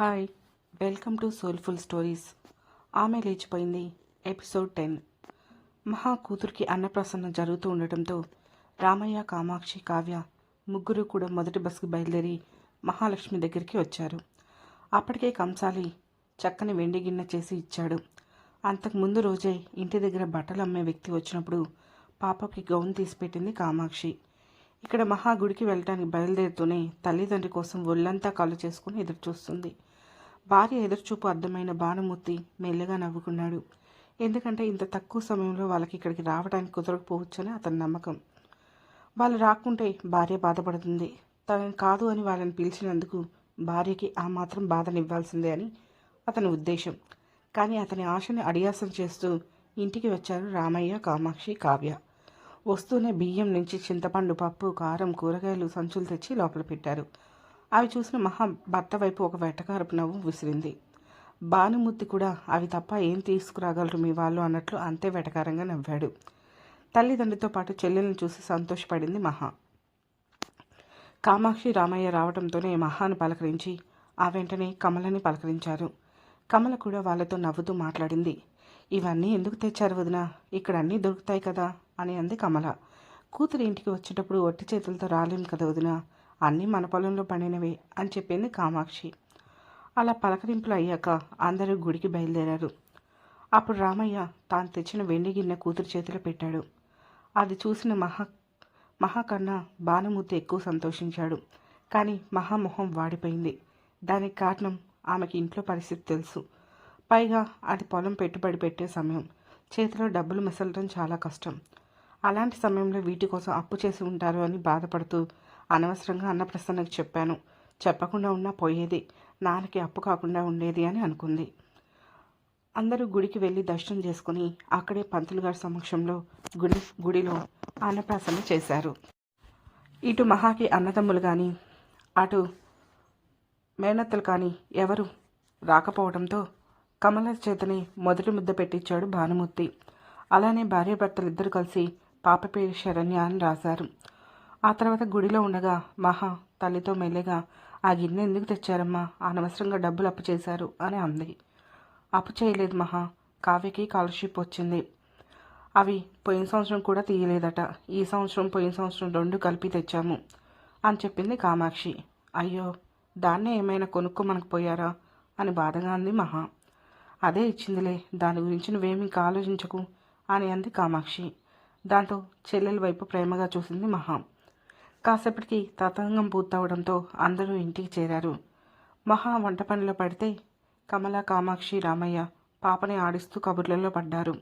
Hi welcome to soulful stories. ఆమె లేచిపోయింది. Episode ten. మహా కూతురికి అన్నప్రసన్న జరుగుతూ ఉండటంతో రామయ్య కామాక్షి కావ్య ముగ్గురు కూడా మొదటి బస్సుకు బయలుదేరి మహాలక్ష్మి దగ్గరికి వచ్చారు. అప్పటికే కంసాలి చక్కని వెండి గిన్నె చేసి ఇచ్చాడు. అంతకుముందు రోజే ఇంటి దగ్గర బట్టలు అమ్మే వ్యక్తి వచ్చినప్పుడు పాపకి గౌన్ తీసిపెట్టింది కామాక్షి. ఇక్కడ మహా గుడికి వెళ్ళటానికి బయలుదేరుతూనే తల్లిదండ్రి కోసం ఒళ్ళంతా కాలు చేసుకుని ఎదురు చూస్తుంది భార్య ఎదురుచూపు అర్థమైన భానుమూర్తి మెల్లగా నవ్వుకున్నాడు. ఎందుకంటే ఇంత తక్కువ సమయంలో వాళ్ళకి ఇక్కడికి రావడానికి కుదరకపోవచ్చని అతని నమ్మకం. వాళ్ళు రాకుంటే భార్య బాధపడుతుంది. తనని కాదు అని వాళ్ళని పిలిచినందుకు భార్యకి ఆ మాత్రం బాధనివ్వాల్సిందే అని అతని ఉద్దేశం. కానీ అతని ఆశని అడియాసం చేస్తూ ఇంటికి వచ్చారు రామయ్య కామాక్షి కావ్య. వస్తూనే బియ్యం నుంచి చింతపండు పప్పు కారం కూరగాయలు సంచులు తెచ్చి లోపల పెట్టారు. అవి చూసిన మహా భర్త వైపు ఒక వెటకారపు నవ్వు విసిరింది. భానుమూర్తి కూడా అవి తప్ప ఏం తీసుకురాగలరు మీ వాళ్ళు అన్నట్లు అంతే వెటకారంగా నవ్వాడు. తల్లిదండ్రితో పాటు చెల్లెల్ని చూసి సంతోషపడింది మహా. కామాక్షి రామయ్య రావడంతోనే మహాను పలకరించి ఆ వెంటనే కమలని పలకరించారు. కమల కూడా వాళ్ళతో నవ్వుతూ మాట్లాడింది. ఇవన్నీ ఎందుకు తెచ్చారు వదిన? ఇక్కడ అన్నీ దొరుకుతాయి కదా అని అంది కమల. కూతురు ఇంటికి వచ్చేటప్పుడు ఒట్టి చేతులతో రాలేం కదా వదిన? అన్నీ మన పొలంలో పండినవే అని చెప్పింది కామాక్షి. అలా పలకరింపులు అయ్యాక అందరూ గుడికి బయలుదేరారు. అప్పుడు రామయ్య తాను తెచ్చిన వెండి గిన్నె కూతురు చేతిలో పెట్టాడు. అది చూసిన మహా మహాకన్న బాణమూర్తి ఎక్కువ సంతోషించాడు. కానీ మహామొహం వాడిపోయింది. దానికి కారణం ఆమెకి ఇంట్లో పరిస్థితి తెలుసు. పైగా అది పొలం పెట్టుబడి పెట్టే సమయం. చేతిలో డబ్బులు మెసలడం చాలా కష్టం. అలాంటి సమయంలో వీటి కోసం అప్పు చేసి ఉంటారు అని బాధపడుతూ అనవసరంగా అన్నప్రసన్నకు చెప్పాను. చెప్పకుండా ఉన్నా పోయేది. నాన్నకి అప్పు కాకుండా ఉండేది అని అనుకుంది. అందరూ గుడికి వెళ్ళి దర్శనం చేసుకుని అక్కడే పంతులు గారి సమక్షంలో గుడి గుడిలో అన్నప్రాసన చేశారు. ఇటు మహాకి అన్నదమ్ములు కానీ అటు మేనత్తలు కానీ ఎవరు రాకపోవడంతో కమల చేతని మొదటి ముద్ద పెట్టించాడు భానుమూర్తి. అలానే భార్యాభర్తలు ఇద్దరు కలిసి పాప పేరు శరణ్య అని రాశారు. ఆ తర్వాత గుడిలో ఉండగా మహా తల్లితో మెల్లగా ఆ గిన్నె ఎందుకు తెచ్చారమ్మా? అనవసరంగా డబ్బులు అప్పు చేశారు అని అంది. అప్పు చేయలేదు మహా. కావ్యకి స్కాలర్షిప్ వచ్చింది. అవి పోయిన సంవత్సరం కూడా తీయలేదట. ఈ సంవత్సరం పోయిన సంవత్సరం రెండు కలిపి తెచ్చాము అని చెప్పింది కామాక్షి. అయ్యో దాన్నే ఏమైనా కొనుక్కోమనకు పోయారా? అని బాధగా అంది మహా. అదే ఇచ్చిందిలే. దాని గురించి నువ్వేమి ఇంకా ఆలోచించకు అని అంది కామాక్షి. దాంతో చెల్లెల వైపు ప్రేమగా చూసింది మహా. కాసేపటికి తతంగం పూర్తవడంతో అందరూ ఇంటికి చేరారు. మహా వంట పనిలో పడితే కమల కామాక్షి రామయ్య పాపని ఆడిస్తూ కబుర్లలో పడ్డారు.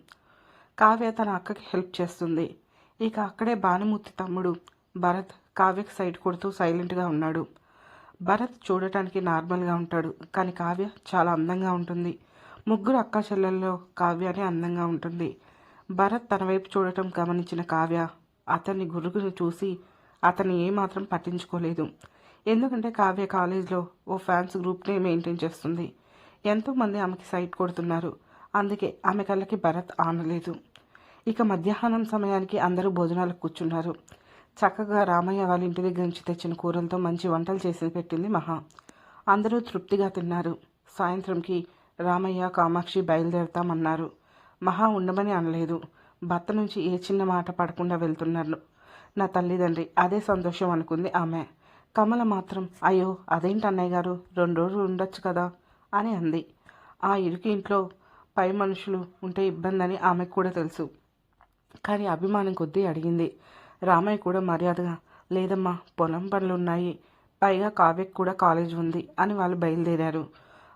కావ్య తన అక్కకి హెల్ప్ చేస్తుంది. ఇక అక్కడే భానుమూర్తి తమ్ముడు భరత్ కావ్యకి సైడ్ కొడుతూ సైలెంట్గా ఉన్నాడు. భరత్ చూడటానికి నార్మల్గా ఉంటాడు కానీ కావ్య చాలా అందంగా ఉంటుంది. ముగ్గురు అక్క చెల్లెల్లో కావ్యానే అందంగా ఉంటుంది. భరత్ తన వైపు చూడటం గమనించిన కావ్య అతన్ని గురుగును చూసి అతను ఏమాత్రం పట్టించుకోలేదు. ఎందుకంటే కావ్య కాలేజ్లో ఓ ఫ్యాన్స్ గ్రూప్నే మెయింటైన్ చేస్తుంది. ఎంతోమంది ఆమెకి సైట్ కొడుతున్నారు. అందుకే ఆమె కళ్ళకి భరత్ ఆనలేదు. ఇక మధ్యాహ్నం సమయానికి అందరూ భోజనాలకు కూర్చున్నారు. చక్కగా రామయ్య వాళ్ళ ఇంటి దగ్గర నుంచి తెచ్చిన కూరలతో మంచి వంటలు చేసి పెట్టింది మహా. అందరూ తృప్తిగా తిన్నారు. సాయంత్రంకి రామయ్య కామాక్షి బయలుదేరుతామన్నారు. మహా ఉండమని అనలేదు. భర్త నుంచి ఏ చిన్న మాట పడకుండా వెళ్తున్నారు. నా తల్లిదండ్రి అదే సంతోషం అనుకుంది ఆమె. కమల మాత్రం అయ్యో అదేంటి అన్నయ్య గారు రెండు రోజులు ఉండొచ్చు కదా అని అంది. ఆ ఇరుకు ఇంట్లో పై మనుషులు ఉంటే ఇబ్బంది అని ఆమెకు కూడా తెలుసు. కానీ అభిమానం కొద్దీ అడిగింది. రామయ్య కూడా మర్యాదగా లేదమ్మా పొలం పనులు ఉన్నాయి పైగా కావ్యకు కూడా కాలేజ్ ఉంది అని వాళ్ళు బయలుదేరారు.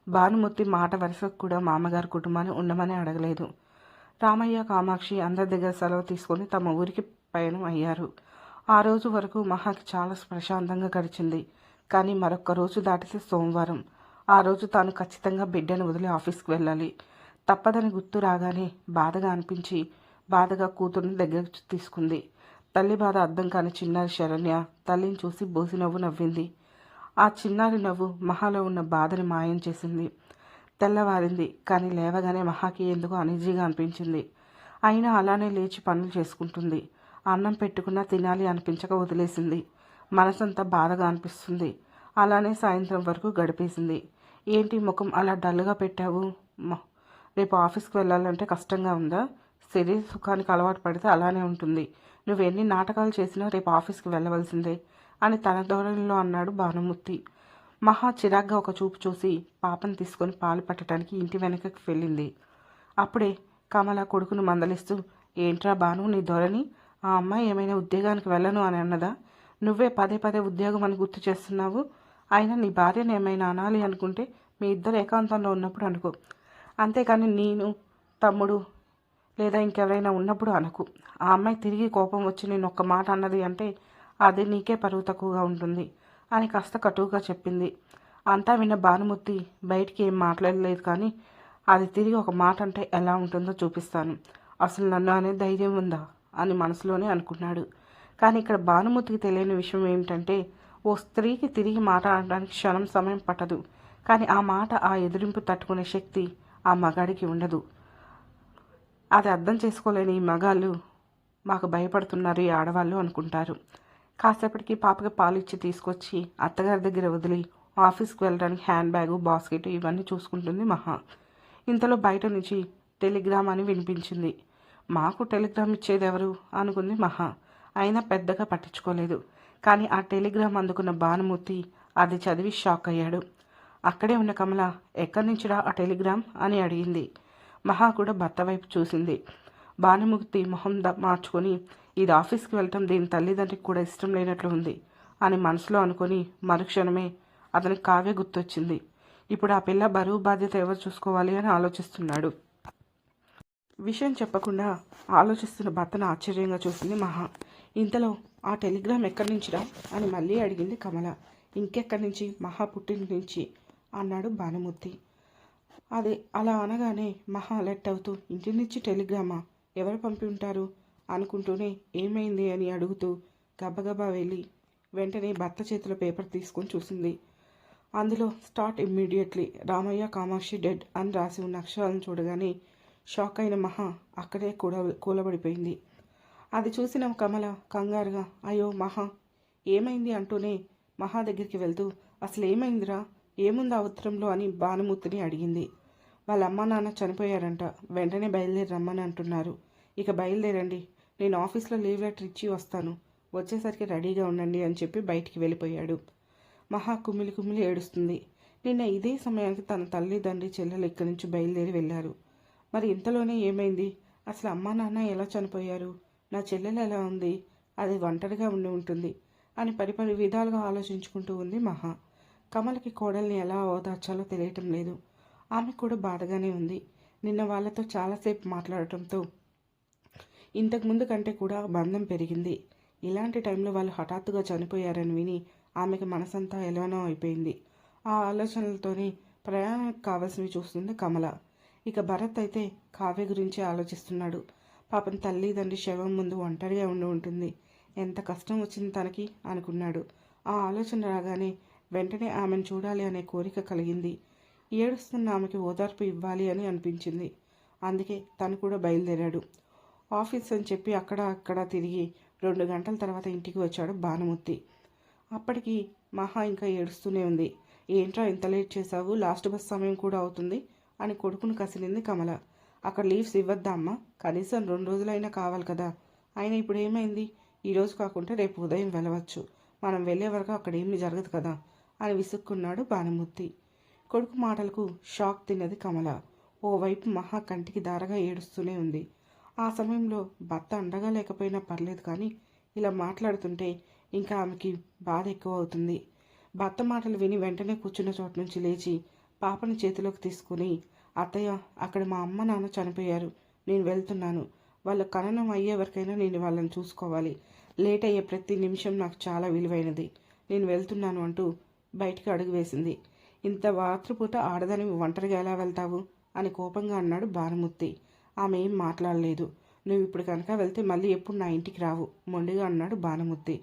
భానుమూర్తి మాట వరుసకు కూడా మామగారి కుటుంబాన్ని ఉండమని అడగలేదు. రామయ్య కామాక్షి అందరి దగ్గర సెలవు తీసుకొని తమ ఊరికి పయనం అయ్యారు. ఆ రోజు వరకు మహాకి చాలా ప్రశాంతంగా గడిచింది. కానీ మరొక రోజు దాటితే సోమవారం. ఆ రోజు తాను ఖచ్చితంగా బిడ్డను వదిలి ఆఫీస్కి వెళ్ళాలి. తప్పదని గుర్తు రాగానే బాధగా అనిపించి బాధగా కూతుర్ని దగ్గరకు తీసుకుంది. తల్లి బాధ అర్థం కాని చిన్నారి శరణ్య తల్లిని చూసి బోసి నవ్వు నవ్వింది. ఆ చిన్నారి నవ్వు మహాలో ఉన్న బాధని మాయం చేసింది. తెల్లవారింది కానీ లేవగానే మహాకి ఎందుకు అనీజీగా అనిపించింది. అయినా అలానే లేచి పనులు చేసుకుంటుంది. అన్నం పెట్టుకున్నా తినాలి అనిపించక వదిలేసింది. మనసంతా బాధగా అనిపిస్తుంది. అలానే సాయంత్రం వరకు గడిపేసింది. ఏంటి ముఖం అలా డల్గా పెట్టావు? రేపు ఆఫీస్కి వెళ్ళాలంటే కష్టంగా ఉందా? శరీర సుఖానికి అలవాటు పడితే అలానే ఉంటుంది. నువ్వు ఎన్ని నాటకాలు చేసినా రేపు ఆఫీస్కి వెళ్ళవలసిందే అని తన ధోరణిలో అన్నాడు భానుమూర్తి. మహా చిరాగ్గా ఒక చూపు చూసి పాపను తీసుకొని పాలు పట్టడానికి ఇంటి వెనకకి వెళ్ళింది. అప్పుడే కమల కొడుకును మందలిస్తూ ఏంట్రా భాను నీ ధోరణి? ఆ అమ్మాయి ఏమైనా ఉద్యోగానికి వెళ్ళను అని అన్నదా? నువ్వే పదే పదే ఉద్యోగం అని గుర్తు చేస్తున్నావు. అయినా నీ భార్యను ఏమైనా అనాలి అనుకుంటే మీ ఇద్దరు ఏకాంతంలో ఉన్నప్పుడు అనుకో. అంతేకాని నేను తమ్ముడు లేదా ఇంకెవరైనా ఉన్నప్పుడు అనకు. ఆ అమ్మాయి తిరిగి కోపం వచ్చి నేను ఒక్క మాట అన్నది అంటే అది నీకే పరువు తక్కువగా ఉంటుంది అని కాస్త కటువుగా చెప్పింది. అంతా విన్న భానుమూర్తి బయటికి ఏం మాట్లాడలేదు కానీ అది తిరిగి ఒక మాట అంటే ఎలా ఉంటుందో చూపిస్తాను. అసలు నన్ను అనే ధైర్యం ఉందా? అని మనసులోనే అనుకున్నాడు కానీ ఇక్కడ భానుమతికి తెలియని విషయం ఏమిటంటే ఓ స్త్రీకి తిరిగి మాట్లాడడానికి క్షణం సమయం పట్టదు. కానీ ఆ మాట ఆ ఎదిరింపు తట్టుకునే శక్తి ఆ మగాడికి ఉండదు. అది అర్థం చేసుకోలేని ఈ మగాళ్ళు మాకు భయపడుతున్నారు ఈ ఆడవాళ్ళు అనుకుంటారు. కాసేపటికి పాపకి పాలు ఇచ్చి తీసుకొచ్చి అత్తగారి దగ్గర వదిలి ఆఫీస్కి వెళ్ళడానికి హ్యాండ్ బ్యాగు బాస్కెట్ ఇవన్నీ చూసుకుంటుంది మహా. ఇంతలో బయట నుంచి టెలిగ్రామ్ అని వినిపించింది. మాకు టెలిగ్రామ్ ఇచ్చేది ఎవరు అనుకుంది మహా. అయినా పెద్దగా పట్టించుకోలేదు. కానీ ఆ టెలిగ్రామ్ అందుకున్న భానుమూర్తి అది చదివి షాక్ అయ్యాడు. అక్కడే ఉన్న కమల ఎక్కడి నుంచిరా ఆ టెలిగ్రామ్? అని అడిగింది. మహా కూడా భర్త వైపు చూసింది. భానుమూర్తి మొహం మార్చుకొని ఇది ఆఫీస్కి వెళ్ళటం దీని తల్లిదండ్రికి కూడా ఇష్టం లేనట్లు ఉంది అని మనసులో అనుకొని మరుక్షణమే అతనికి కావ్య గుర్తొచ్చింది. ఇప్పుడు ఆ పిల్ల బరువు బాధ్యత ఎవరు చూసుకోవాలి? అని ఆలోచిస్తున్నాడు. విషయం చెప్పకుండా ఆలోచిస్తున్న భర్తను ఆశ్చర్యంగా చూసింది మహా. ఇంతలో ఆ టెలిగ్రామ్ ఎక్కడి నుంచిరా అని మళ్ళీ అడిగింది కమల. ఇంకెక్కడి నుంచి? మహా పుట్టిన నుంచి అన్నాడు భానుమూర్తి. అది అలా అనగానే మహా అలర్ట్ అవుతూ ఇంటి నుంచి టెలిగ్రామా? ఎవరు పంపి ఉంటారు? అనుకుంటూనే ఏమైంది అని అడుగుతూ గబగబా వెళ్ళి వెంటనే భర్త చేతిలో పేపర్ తీసుకొని చూసింది. అందులో start immediately Ramayya Kamakshi dead అని రాసి ఉన్న అక్షరాలను చూడగానే షాక్ అయిన మహా అక్కడే కూడా కూలబడిపోయింది. అది చూసిన కమల కంగారుగా అయ్యో మహా ఏమైంది అంటూనే మహా దగ్గరికి వెళ్తూ అసలు ఏమైందిరా ఏముంది ఆ ఉత్తరంలో అని భానుమూర్తిని అడిగింది. వాళ్ళ అమ్మ నాన్న చనిపోయారంట వెంటనే బయలుదేరి రమ్మని అంటున్నారు. ఇక బయలుదేరండి నేను ఆఫీస్లో లీవ్ లెటర్ ఇచ్చి వస్తాను వచ్చేసరికి రెడీగా ఉండండి అని చెప్పి బయటికి వెళ్ళిపోయాడు. మహా కుమిలి కుమిలి ఏడుస్తుంది. నిన్న ఇదే సమయానికి తన తల్లిదండ్రి చెల్లెలు ఇక్కడి నుంచి బయలుదేరి వెళ్ళారు. మరి ఇంతలోనే ఏమైంది? అసలు అమ్మా నాన్న ఎలా చనిపోయారు? నా చెల్లెలు ఎలా ఉంది? అది ఒంటరిగా ఉండి ఉంటుంది అని పరిపరి విధాలుగా ఆలోచించుకుంటూ ఉంది మహా. కమలకి కోడల్ని ఎలా ఓదార్చాలో తెలియటం లేదు. ఆమె కూడా బాధగానే ఉంది. నిన్న వాళ్ళతో చాలాసేపు మాట్లాడటంతో ఇంతకు ముందు కంటే కూడా బంధం పెరిగింది. ఇలాంటి టైంలో వాళ్ళు హఠాత్తుగా చనిపోయారని విని ఆమెకి మనసంతా ఎలానో అయిపోయింది. ఆ ఆలోచనలతోనే ప్రయాణానికి కావాల్సినవి చూస్తుంది కమల. ఇక భరత్ అయితే కావ్య గురించి ఆలోచిస్తున్నాడు. పాపం తల్లిదండ్రి శవం ముందు ఒంటరిగా ఉండి ఉంటుంది. ఎంత కష్టం వచ్చింది తనకి అనుకున్నాడు. ఆ ఆలోచన రాగానే వెంటనే ఆమెను చూడాలి అనే కోరిక కలిగింది. ఏడుస్తున్న ఆమెకి ఓదార్పు ఇవ్వాలి అని అనిపించింది. అందుకే తను కూడా బయలుదేరాడు. ఆఫీస్ అని చెప్పి అక్కడ అక్కడ తిరిగి రెండు గంటల తర్వాత ఇంటికి వచ్చాడు భానుమూర్తి. అప్పటికి మహా ఇంకా ఏడుస్తూనే ఉంది. ఏంట్రా ఇంత లేట్ చేశావు? లాస్ట్ బస్ సమయం కూడా అవుతుంది. అని కొడుకును కసిలింది కమల. అక్కడ లీవ్స్ ఇవ్వద్దా అమ్మా? కనీసం రెండు రోజులైనా కావాలి కదా. ఆయన ఇప్పుడు ఏమైంది? ఈరోజు కాకుండా కాకుంటే రేపు ఉదయం వెళ్ళవచ్చు. మనం వెళ్ళే వరకు అక్కడ జరగదు కదా? అని విసుక్కున్నాడు భానుమూర్తి. కొడుకు మాటలకు షాక్ తిన్నది కమల. ఓవైపు మహా కంటికి దారగా ఏడుస్తూనే ఉంది. ఆ సమయంలో భర్త అండగా లేకపోయినా పర్లేదు కానీ ఇలా మాట్లాడుతుంటే ఇంకా ఆమెకి బాధ ఎక్కువ అవుతుంది. భర్త మాటలు విని వెంటనే కూర్చున్న చోట నుంచి లేచి పాపను చేతిలోకి తీసుకుని అత్తయ్య అక్కడ మా అమ్మ నాన్న చనిపోయారు. నేను వెళ్తున్నాను. వాళ్ళ ఖననం అయ్యే వరకైనా నేను వాళ్ళని చూసుకోవాలి. లేట్ అయ్యే ప్రతి నిమిషం నాకు చాలా విలువైనది. నేను వెళ్తున్నాను అంటూ బయటికి అడుగు వేసింది. ఇంత రాత్రిపూట ఆడదని ఒంటరిగా ఎలా వెళ్తావు? అని కోపంగా అన్నాడు భానుమూర్తి. ఆమె ఏం మాట్లాడలేదు. నువ్వు ఇప్పుడు కనుక వెళ్తే మళ్ళీ ఎప్పుడు నా ఇంటికి రావు మొండిగా అన్నాడు భానుమూర్తి.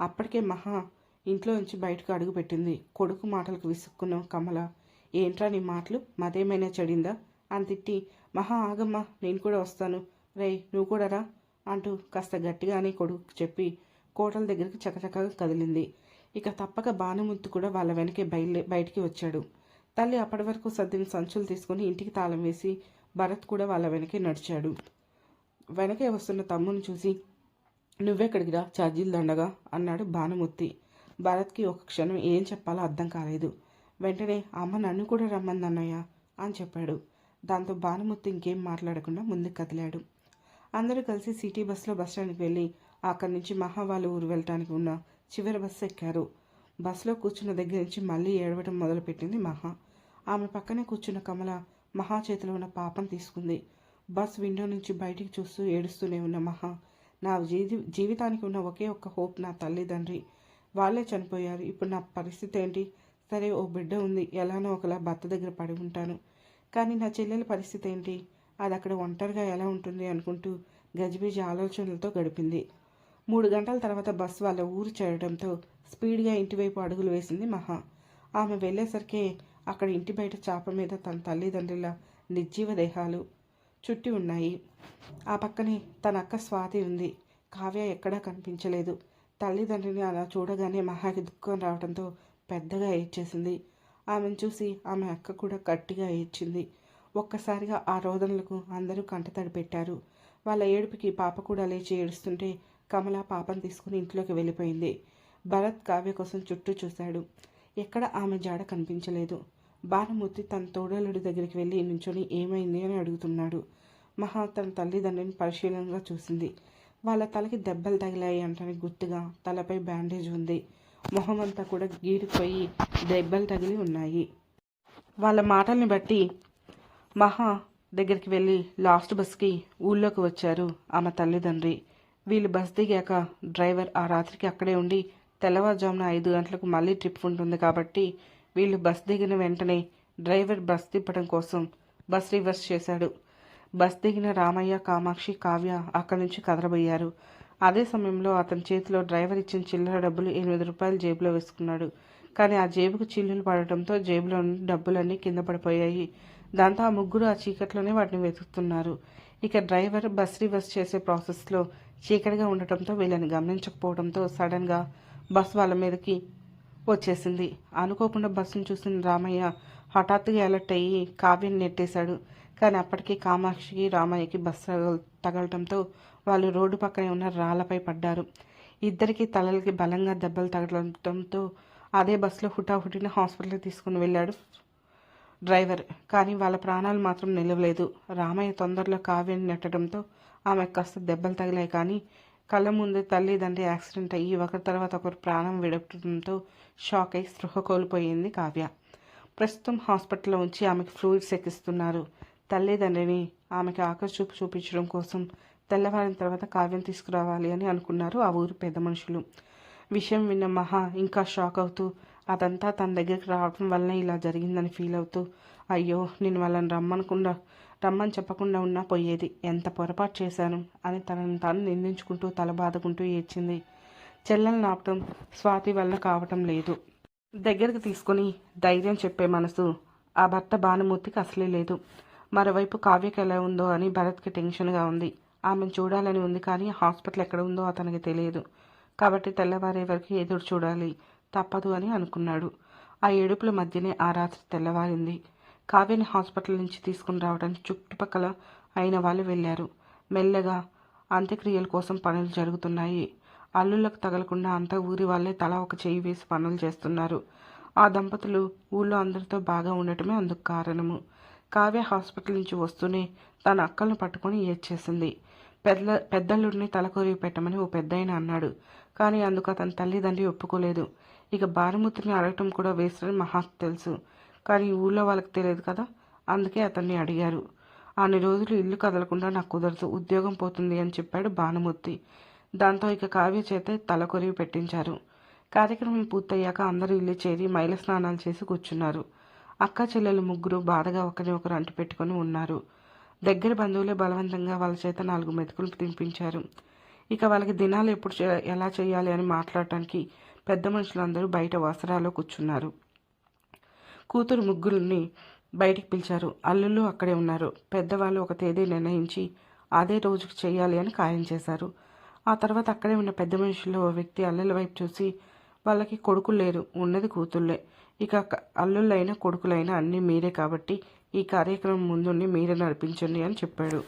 అప్పటికే మహా ఇంట్లో నుంచి బయటకు అడుగు పెట్టింది. కొడుకు మాటలకు విసుక్కున్న కమల ఏంట్రా నీ మాటలు? మదేమైనా చెడిందా? అని తిట్టి మహా ఆగమ్మా నేను కూడా వస్తాను. రేయ్ నువ్వు కూడా రా అంటూ కాస్త గట్టిగానే కొడుకు చెప్పి కోటల దగ్గరికి చకచకగా కదిలింది. ఇక తప్పక భానుమూర్తి కూడా వాళ్ళ వెనకే బయలు బయటికి వచ్చాడు. తల్లి అప్పటి వరకు సర్దిన సంచులు తీసుకుని ఇంటికి తాళం వేసి భరత్ కూడా వాళ్ళ వెనకే నడిచాడు. వెనకే వస్తున్న తమ్ముని చూసి నువ్వెక్కడికి రా? ఛార్జీలు దండగా? అన్నాడు భానుమూర్తి భరత్కి ఒక క్షణం ఏం చెప్పాలో అర్థం కాలేదు. వెంటనే అమ్మ నన్ను కూడా రమ్మందన్నయ్య అని చెప్పాడు. దాంతో భానుమూర్తి ఇంకేం మాట్లాడకుండా ముందుకు కదిలాడు. అందరూ కలిసి సిటీ బస్సులో బస్ స్టాండ్కి వెళ్ళి అక్కడి నుంచి మహా వాళ్ళ ఊరు వెళ్ళటానికి ఉన్న చివరి బస్సు ఎక్కారు. బస్సులో కూర్చున్న దగ్గర నుంచి మళ్ళీ ఏడవటం మొదలుపెట్టింది మహా. ఆమె పక్కనే కూర్చున్న కమల మహా చేతిలో ఉన్న పాపం తీసుకుంది. బస్ విండో నుంచి బయటికి చూస్తూ ఏడుస్తూనే ఉన్న మహా నా జీవి జీవితానికి ఉన్న ఒకే ఒక్క హోప్ నా తల్లిదండ్రి. వాళ్ళే చనిపోయారు. ఇప్పుడు నా పరిస్థితి ఏంటి? సరే ఓ బిడ్డ ఉంది. ఎలానో ఒకలా భర్త దగ్గర పడి ఉంటాను. కానీ నా చెల్లెల పరిస్థితి ఏంటి? అది అక్కడ ఒంటరిగా ఎలా ఉంటుంది అనుకుంటూ గజిబిజి ఆలోచనలతో గడిపింది. మూడు గంటల తర్వాత బస్సు వాళ్ళ ఊరు చేరడంతో స్పీడ్గా ఇంటివైపు అడుగులు వేసింది మహా. ఆమె వెళ్ళేసరికి అక్కడ ఇంటి బయట చాప మీద తన తల్లిదండ్రుల నిర్జీవ దేహాలు చుట్టి ఉన్నాయి. ఆ పక్కనే తన అక్క స్వాతి ఉంది. కావ్య ఎక్కడా కనిపించలేదు. తల్లిదండ్రిని అలా చూడగానే మహాకి దుఃఖం రావడంతో పెద్దగా ఏడ్చేసింది. ఆమెను చూసి ఆమె అక్క కూడా గట్టిగా ఏడ్చింది. ఒక్కసారిగా ఆ రోదనలకు అందరూ కంటతడి పెట్టారు వాళ్ళ ఏడుపుకి పాప కూడా లేచి ఏడుస్తుంటే కమల పాపను తీసుకుని ఇంట్లోకి వెళ్ళిపోయింది. భరత్ కావ్య కోసం చుట్టూ చూశాడు. ఎక్కడ ఆమె జాడ కనిపించలేదు. భానుమూర్తి తన తోడలుడి దగ్గరికి వెళ్ళి నుంచొని ఏమైంది అని అడుగుతున్నాడు. మహా తన తల్లిదండ్రిని పరిశీలనగా చూసింది. వాళ్ళ తలకి దెబ్బలు తగిలాయి అంటే గుర్తుగా తలపై బ్యాండేజ్ ఉంది. మొహం అంతా కూడా గీడిపోయి దెబ్బలు తగిలి ఉన్నాయి. వాళ్ళ మాటల్ని బట్టి మహా దగ్గరికి వెళ్ళి లాస్ట్ బస్కి ఊళ్ళోకి వచ్చారు ఆమె తల్లిదండ్రి. వీళ్ళు బస్ దిగాక డ్రైవర్ ఆ రాత్రికి అక్కడే ఉండి తెల్లవారుజామున ఐదు గంటలకు మళ్ళీ ట్రిప్ ఉంటుంది కాబట్టి వీళ్ళు బస్ దిగిన వెంటనే డ్రైవర్ బస్ తిప్పడం కోసం బస్ రివర్స్ చేశాడు. బస్ దిగిన రామయ్య కామాక్షి కావ్య అక్కడి నుంచి కదలబోయారు. అదే సమయంలో అతని చేతిలో డ్రైవర్ ఇచ్చిన చిల్లర డబ్బులు ఎనిమిది రూపాయలు జేబులో వేసుకున్నాడు. కానీ ఆ జేబుకు చిల్లులు పడటంతో జేబులో డబ్బులన్నీ కింద పడిపోయాయి. దాంతో ఆ ముగ్గురు ఆ చీకట్లోనే వాటిని వెతుకుతున్నారు. ఇక డ్రైవర్ బస్ రివర్స్ చేసే ప్రాసెస్లో చీకటిగా ఉండటంతో వీళ్ళని గమనించకపోవడంతో సడన్గా బస్ వాళ్ళ మీదకి వచ్చేసింది. అనుకోకుండా బస్సును చూసిన రామయ్య హఠాత్తుగా అలర్ట్ అయ్యి కావ్యం నెట్టేశాడు. కానీ అప్పటికీ కామాక్షికి రామయ్యకి బస్సు తగలటంతో వాళ్ళు రోడ్డు పక్కనే ఉన్న రాళ్ళపై పడ్డారు. ఇద్దరికి తలలకి బలంగా దెబ్బలు తగలటంతో అదే బస్సులో హుటాహుటిన హాస్పిటల్కి తీసుకుని వెళ్ళాడు డ్రైవర్. కానీ వాళ్ళ ప్రాణాలు మాత్రం నిలవలేదు. రామయ్య తొందరలో కావ్యాన్ని నెట్టడంతో ఆమె కాస్త దెబ్బలు తగిలాయి. కానీ కళ్ళ ముందు తల్లిదండ్రి యాక్సిడెంట్ అయ్యి ఒకరి తర్వాత ఒకరు ప్రాణం విడపడంతో షాక్ అయి స్పృహ కోల్పోయింది కావ్య. ప్రస్తుతం హాస్పిటల్లో ఉంచి ఆమెకు ఫ్లూయిడ్స్ ఎక్కిస్తున్నారు. తల్లిదండ్రిని ఆమెకి ఆకలి చూపించడం కోసం తెల్లవారిన తర్వాత కావ్యం తీసుకురావాలి అని అనుకున్నారు ఆ ఊరు పెద్ద మనుషులు. విషయం విన్న మహా ఇంకా షాక్ అవుతూ అదంతా తన దగ్గరికి రావడం వల్లనే ఇలా జరిగిందని ఫీల్ అవుతూ అయ్యో నేను వాళ్ళని రమ్మనకుండా రమ్మని చెప్పకుండా ఉన్నా పోయేది. ఎంత పొరపాటు చేశాను అని తనను తాను నిందించుకుంటూ తల బాదుకుంటూ ఏడ్చింది. చెల్లెలను ఆపటం స్వాతి వల్ల కావటం లేదు. దగ్గరికి తీసుకుని ధైర్యం చెప్పే మనసు ఆ భర్త భానుమూర్తికి అసలే లేదు. మరోవైపు కావ్యకి ఎలా ఉందో అని భరత్కి టెన్షన్గా ఉంది. ఆమెను చూడాలని ఉంది కానీ హాస్పిటల్ ఎక్కడ ఉందో అతనికి తెలియదు. కాబట్టి తెల్లవారే వరకు ఎదురు చూడాలి. తప్పదు అని అనుకున్నాడు. ఆ ఏడుపుల మధ్యనే ఆ రాత్రి తెల్లవారింది. కావ్యని హాస్పిటల్ నుంచి తీసుకుని రావడానికి చుట్టుపక్కల అయిన వాళ్ళు వెళ్ళారు. మెల్లగా అంత్యక్రియల కోసం పనులు జరుగుతున్నాయి. అల్లులకు తగలకుండా అంతా ఊరి వాళ్ళే తల ఒక చేయి వేసి పనులు చేస్తున్నారు. ఆ దంపతులు ఊళ్ళో అందరితో బాగా ఉండటమే అందుకు కారణము. కావ్య హాస్పిటల్ నుంచి వస్తూనే తన అక్కలను పట్టుకొని ఏడ్చేసింది. పెద్ద పెద్దల్లుడిని తలకొరివి పెట్టమని ఓ పెద్దయిన అన్నాడు. కానీ అందుకు అతని తల్లిదండ్రి ఒప్పుకోలేదు. ఇక భానుమూర్తిని అడగటం కూడా వేస్టని మహాకు తెలుసు. కానీ ఊళ్ళో వాళ్ళకి తెలియదు కదా? అందుకే అతన్ని అడిగారు. అన్ని రోజులు ఇల్లు కదలకుండా నాకు కుదరదు ఉద్యోగం పోతుంది అని చెప్పాడు భానుమూర్తి. దాంతో ఇక కావ్య చేత తల కొరివి పెట్టించారు. కార్యక్రమం పూర్తయ్యాక అందరూ ఇల్లు చేరి మైల స్నానాలు చేసి కూర్చున్నారు. అక్క చెల్లెలు ముగ్గురు బాధగా ఒకరిని ఒకరు అంటి పెట్టుకొని ఉన్నారు. దగ్గర బంధువులే బలవంతంగా వాళ్ళ చేత నాలుగు మెతుకులు తినిపించారు. ఇక వాళ్ళకి దినాలు ఎప్పుడు ఎలా చేయాలి అని మాట్లాడటానికి పెద్ద మనుషులందరూ బయట వసరాలో కూర్చున్నారు. కూతురు ముగ్గురిని బయటికి పిలిచారు. అల్లుళ్ళు అక్కడే ఉన్నారు. పెద్దవాళ్ళు ఒక తేదీ నిర్ణయించి అదే రోజుకి చేయాలి అని ఖాయం చేశారు. ఆ తర్వాత అక్కడే ఉన్న పెద్ద మనుషుల్లో ఓ వ్యక్తి అల్లెల వైపు చూసి వాళ్ళకి కొడుకులు లేరు. ఉన్నది కూతుళ్ళే. ఇక క- అల్లుళ్ళైనా కొడుకులైనా అన్నీ మీరే కాబట్టి ఈ కార్యక్రమం ముందుండి మీరే నడిపించండి అని చెప్పాడు.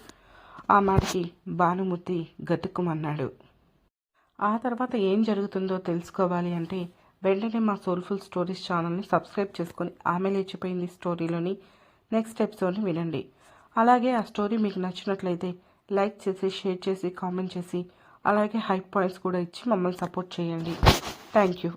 ఆ మాటకి భానుమూర్తి గతుక్కుమన్నాడు. ఆ తర్వాత ఏం జరుగుతుందో తెలుసుకోవాలి అంటే వెంటనే మా సోల్ఫుల్ స్టోరీస్ ఛానల్ని సబ్స్క్రైబ్ చేసుకొని ఆమె లేచిపోయింది స్టోరీలోని నెక్స్ట్ ఎపిసోడ్ని వినండి. అలాగే ఆ స్టోరీ మీకు నచ్చినట్లయితే లైక్ చేసి షేర్ చేసి కామెంట్ చేసి అలాగే హైప్ పాయింట్స్ కూడా ఇచ్చి మమ్మల్ని సపోర్ట్ చేయండి. Thank you.